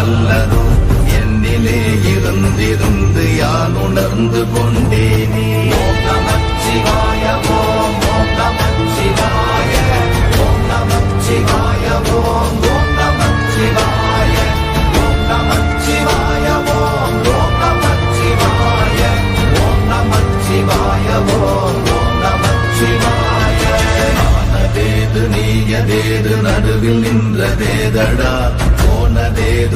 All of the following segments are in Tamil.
வல்லதோ என்னிலே இருந்திருந்து யான் உணர்ந்து கொண்டேனே? ஓம் நமச்சிவாய ஓம் ஓம் நமச்சிவாய ஓம் நமச்சிவாய ஓம் ஓம் நமச்சிவாய ஓம் நமச்சிவாய ஓம் ஓம் நமச்சிவாய ஓம் நமச்சிவாய ஓம் ஓம் நீயதேது நடுவில் நின்றதேதடா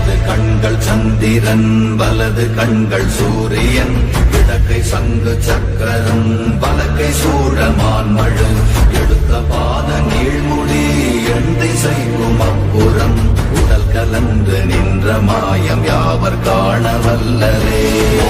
இடது கண்கள் சந்திரன் வலது கண்கள் சூரியன். இடக்கை சங்கு சக்கரம் வலக்கை சூழமான் மழு. எடுத்த பாத நீழ்முடி எண் திசைக்கும் அப்புறம். உடல் கலந்து நின்ற மாயம் யாவர் காண வல்லரே.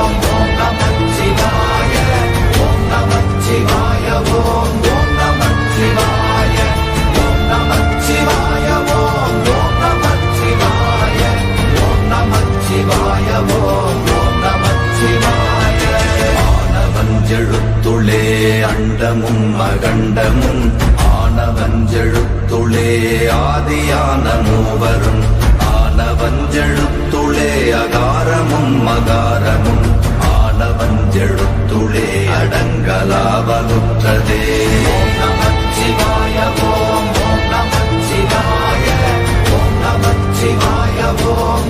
ஆனவஞ்செழுத்துளே ஆதியான மூவரும் ஆனவஞ்செழுத்துளே அகாரமும் மகாரமும் ஆனவஞ்செழுத்துளே அடங்கலாவலுற்றதே. சிவாய நமச்சிவாய ஓம் நமச்சிவாய ஓம் நமச்சிவாய ஓம்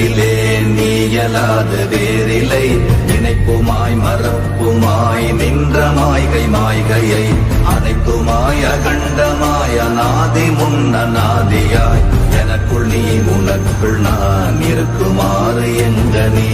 மனதிலே நீயலாத வேறிலை நினைப்புமாய் மறப்புமாய் நின்ற மாய்கை மாய்கையை அனைத்துமாய் அகண்டமாய் அநாதி முன்னநாதியாய் எனக்குள் நீ உனக்குள் நான் இருக்குமாறு எங்க நீ?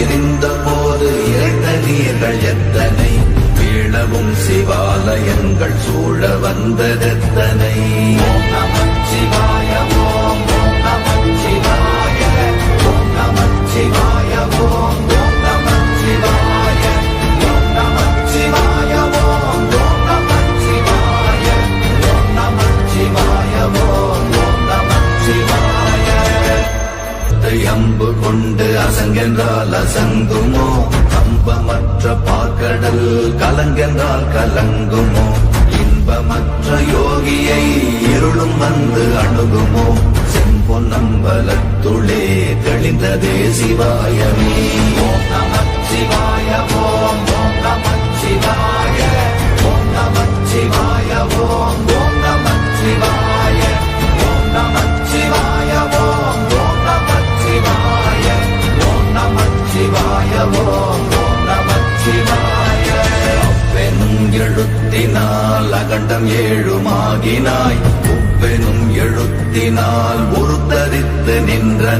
இருந்த போது இரட்டடியங்கள் எத்தனை? வீழவும் சிவாலயங்கள் சூழ வந்ததெத்தனை? சிவாயம் வந்து அணுகுமோ? செம்பொன்னம்பலத்துளே தெளிந்ததே சிவாயமே. ஓம் நம சிவாய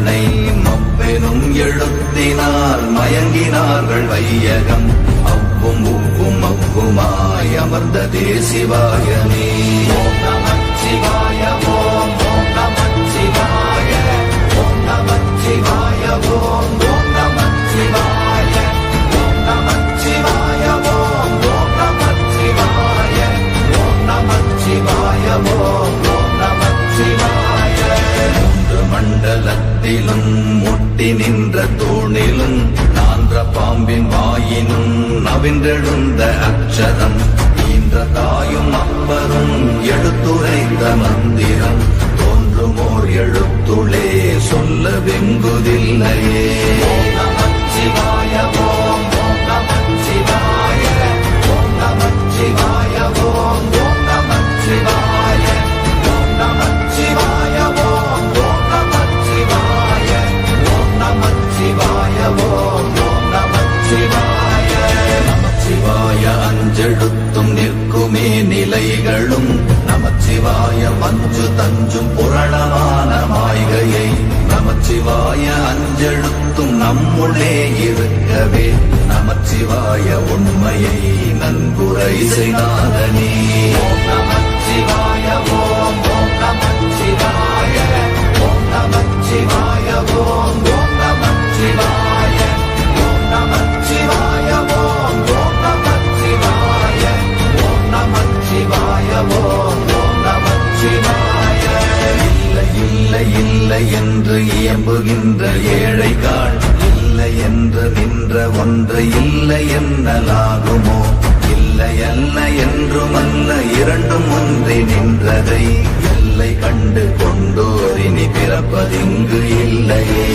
அதனை மப்பெனும் எழுத்தினார் மயங்கினார்கள் வையகம். அவ்வும் உப்பும் அப்புமாய் அமர்ந்த தேசிவாயமே சிவாய ஓம் நமச்சிவாய ஓம் நமச்சிவாய ஓம் வென்றெழுந்த அச்சரம் ஈன்ற தாயும் அப்பரும் எடுத்துரைத்த மந்திரம். தோன்றுமோர் எழுத்துளே சொல்ல வெங்குதில்லையே. நம்முள்ளே இருக்கவே நமச்சிவாய உண்மையை நன்குரை செய்தாதனே நமச்சிவாய ஓம் ஓம் நமச்சிவாய ஓம் நமச்சிவாய ஓம் ஓம் நமச்சிவாய ஓம் நமச்சிவாய ஓம் ஓம் நமச்சிவாய ஓம் நமச்சிவாய ஓம் ஓம் நமச்சிவாய இல்லை இல்லை என்று இயம்புகின்ற ஏழைகள் என்று நின்ற ஒன்று இல்லை என்னலாகுமோ? இல்லை அல்ல என்றும் அல்ல இரண்டும் ஒன்றி நின்றதை எல்லை கண்டு கொண்டோர் இனி பிறப்பதிங்கு இல்லையே.